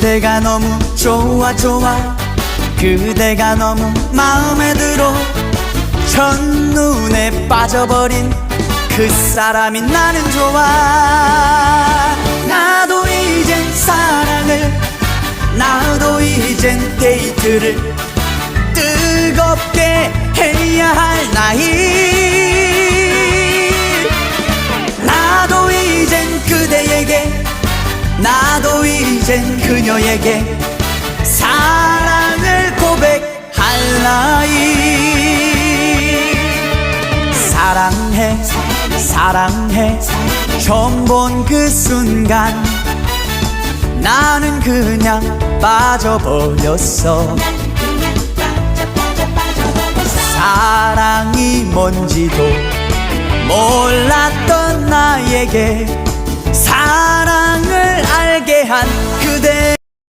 그대가 너무 좋아 좋아. 그대가 너무 마음에 들어. 첫눈에 빠져버린 그 사람이 나는 좋아. 나도 이젠 사랑을 나도 이젠 데이트를 뜨겁게 나도 이젠 그녀에게 사랑을 고백할 나이. 사랑해 사랑해. 처음 본 그 순간 나는 그냥 빠져버렸어. 사랑이 뭔지도 몰랐던 나에게 사랑을 알게 한